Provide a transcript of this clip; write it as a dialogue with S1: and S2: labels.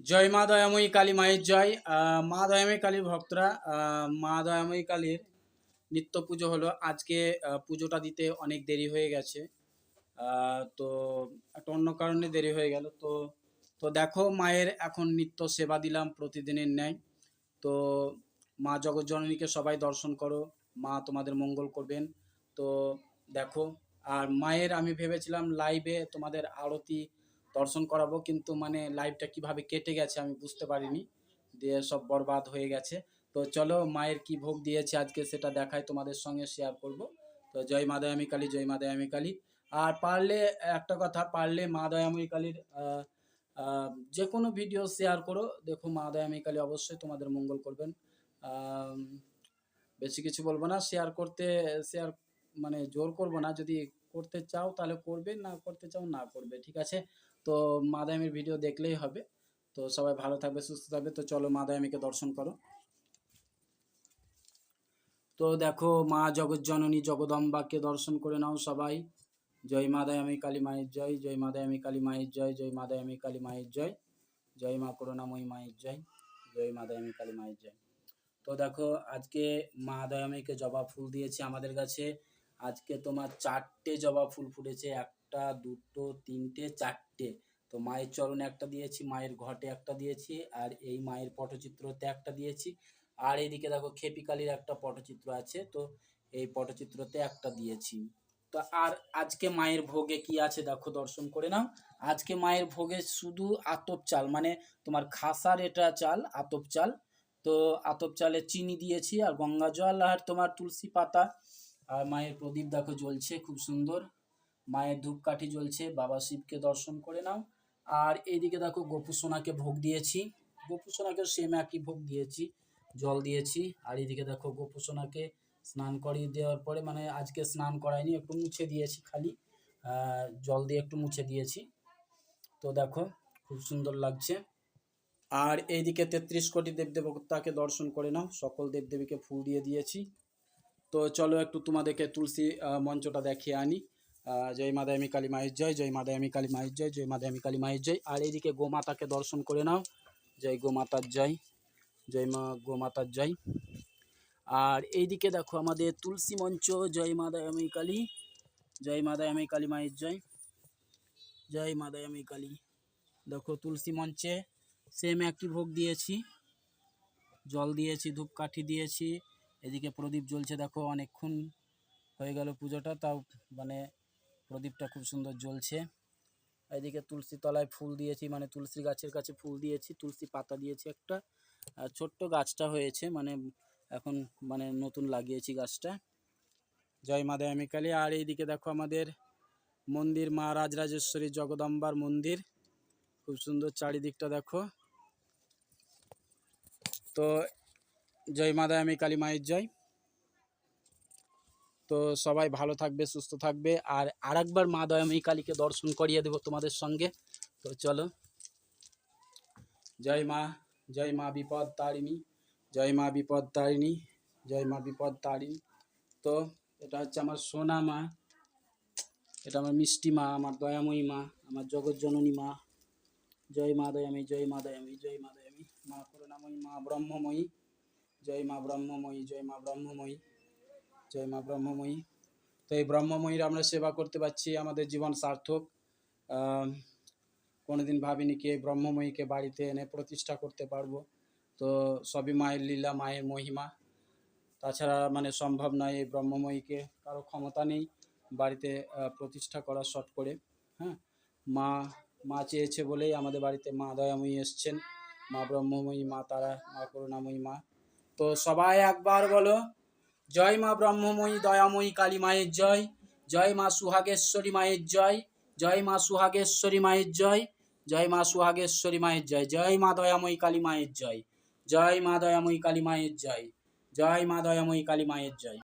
S1: জয় মা দয়াময়ী কালী মায়ের জয়। মা দয়াময়ী কালীর ভক্তরা মা দয়াময়ী কালীর নিত্য পুজো হলো। আজকে পুজোটা দিতে অনেক দেরি হয়ে গেছে। তো একটা অন্য কারণে দেরি হয়ে গেল। তো তো দেখো মায়ের এখন নিত্য সেবা দিলাম প্রতিদিনের ন্যায়। তো মা জগৎজননীকে সবাই দর্শন করো। মা তোমাদের মঙ্গল করবেন। তো দেখো, আর মায়ের আমি ভেবেছিলাম লাইভে তোমাদের আরতি দর্শন করাবো, কিন্তু মানে লাইভটা কীভাবে কেটে গেছে আমি বুঝতে পারিনি। দিয়ে সব বরবাদ হয়ে গেছে। তো চলো, মায়ের কি ভোগ দিয়েছে আজকে সেটা দেখাই তোমাদের সঙ্গে শেয়ার করব। তো জয় মা দয়ামী কালী, জয় মা দয়ামী কালী। আর পারলে, একটা কথা, পারলে মা দয়াময়ী কালীর যে কোনো ভিডিও শেয়ার করো। দেখো, মা দয়াময়ী কালী অবশ্যই তোমাদের মঙ্গল করবেন। বেশি কিছু বলব না শেয়ার করতে শেয়ার মানে জোর করব না। যদি করতে চাও তাহলে করবে, না করতে চাও না করবে, ঠিক আছে? তো মাদায়ামির ভিডিও দেখলেই হবে। তো সবাই ভালো থাকবে, সুস্থ থাকবে। তো চলো মাদায়ামিকে দর্শন করো। তো দেখো, মা জগৎজননী জগদম্বাকে দর্শন করে নাও সবাই। জয় মাদায়ামি কালী মায়ের জয় জয় মাদায়ামি কালী মায়ের জয় জয় মাদায়ামি কালী মায়ের জয় জয় মা করুণাময়ী মায়ের জয় জয় মাদায়ামি কালী মায়ের জয়। তো দেখো, আজকে মা দয়ামীকে জবা ফুল দিয়েছে আমাদের কাছে। আজকে তোমার চারটে জবা ফুল ফুটেছে একটা, দুটো, তিনটে, চারটে। তো মায়ের চরণে একটা দিয়েছি, মায়ের ঘটে একটা দিয়েছি, আর এই মায়ের পটচিত্রতে একটা দিয়েছি। আর এইদিকে দেখো খেপিকালির একটা পটচিত্র আছে, তো এই পটচিত্রতে একটা দিয়েছি। তো আর আজকে মায়ের ভোগে কি আছে দেখো দর্শন করে নাও। আজকে মায়ের ভোগে শুধু আতপ চাল মানে তোমার খাসার এটা চাল, আতপ চাল। তো আতপ চালে চিনি দিয়েছি, আর গঙ্গা জল, আর তোমার তুলসী পাতা। আর মায়ের প্রদীপ দেখো জ্বলছে, খুব সুন্দর। মায়ের ধূপকাঠি জ্বলছে, বাবা শিবকে দর্শন করে নাও। আর এইদিকে দেখো গোপু সোনাকে ভোগ দিয়েছি। গোপু সোনাকে সেম একই ভোগ দিয়েছি, জল দিয়েছি। আর এইদিকে দেখো গোপু সোনাকে স্নান করিয়ে দেওয়ার পরে মানে আজকে স্নান করাইনি, একটু মুছে দিয়েছি খালি। জল দিয়ে একটু মুছে দিয়েছি। তো দেখো খুব সুন্দর লাগছে। আর এইদিকে তেত্রিশ কোটি দেবদেবতাকে দর্শন করে নাও। সকল দেবদেবীকে ফুল দিয়ে দিয়েছি। তো চলো একটু তোমাদেরকে তুলসী মঞ্চটা দেখিয়ে আনি। জয় মাদায়ামি কালী মায়ের জয় জয় মাদায়ামি কালী মায়ের জয় জয় মাদায়ামি কালী মায়ের জয়। আর এইদিকে গোমাতাকে দর্শন করে নাও। জয় গোমাতার জয় জয় মা গোমাতার জয়। আর এইদিকে দেখো আমাদের তুলসী মঞ্চ, জয় মাদায়ামি কালী, জয় মাদায়ামি কালী মায়ের জয় জয় মাদায়ামি কালী। দেখো তুলসী মঞ্চে সেম একটি ভোগ দিয়েছি। জল দিয়েছি, ধূপকাঠি দিয়েছি। এদিকে প্রদীপ জ্বলছে দেখো, অনেকক্ষণ হয়ে গেল পুজোটা। তাও মানে প্রদীপটা খুব সুন্দর জ্বলছে। এদিকে তুলসী তলায় ফুল দিয়েছি মানে তুলসী গাছের কাছে ফুল দিয়েছি, তুলসী পাতা দিয়েছি একটা। ছোট্ট গাছটা হয়েছে মানে এখন মানে নতুন লাগিয়েছি গাছটা। জয় মা দয়ামী কালী আর এইদিকে দেখো আমাদের মন্দির, মা রাজরাজেশ্বরী জগদম্বার মন্দির। খুব সুন্দর চারিদিকটা দেখো। তো জয় মা দয়ামী কালী মায়ের জয়। তো সবাই ভালো থাকবে, সুস্থ থাকবে। আর আরেকবার মা দয়াময়ী কালীকে দর্শন করিয়ে দেবো তোমাদের সঙ্গে। তো চলো। জয় মা জয় মা বিপদ তারিণী, জয় মা বিপদ তারিণী, জয় মা বিপদ তারিণী। তো এটা হচ্ছে আমার সোনা মা, এটা আমার মিষ্টি মা, আমার দয়াময়ী মা, আমার জগৎজননী মা। জয় মা দয়াময়ী, জয় মা দয়াময়ী, জয় মা দয়াময়ী। মা করুণাময়ী, মা ব্রহ্মময়ী। জয় মা ব্রহ্মময়ী, জয় মা ব্রহ্মময়ী। জয় মা ব্রহ্মময়ী। তো এই ব্রহ্মময়ীর আমরা সেবা করতে পারছি, আমাদের জীবন সার্থক। কোনোদিন ভাবিনি কি এই ব্রহ্মময়ীকে বাড়িতে এনে প্রতিষ্ঠা করতে পারব। তো সবই মায়ের লীলা, মায়ের মহিমা। তাছাড়া মানে সম্ভব নয় এই ব্রহ্মময়ীকে কারও ক্ষমতা নেই বাড়িতে প্রতিষ্ঠা করা শর্ট করে হ্যাঁ মা মা চেয়েছে বলেই আমাদের বাড়িতে মা দয়াময়ী এসছেন। মা ব্রহ্মময়ী, মা তারা, মা করুণাময়ী, মা। তো সবাই একবার বলো জয় মা ব্রহ্মময়ী, দয়াময়ী কালী মায়ের জয়। জয় মা সুহাগেশ্বরী মায়ের জয়। জয় মা সুহাগেশ্বরী মায়ের জয়। জয় মা সুহাগেশ্বরী মায়ের জয়। জয় মা দয়াময়ী কালী মায়ের জয়। জয় মা দয়াময়ী কালী মায়ের জয়। জয় মা দয়াময়ী কালী মায়ের জয়।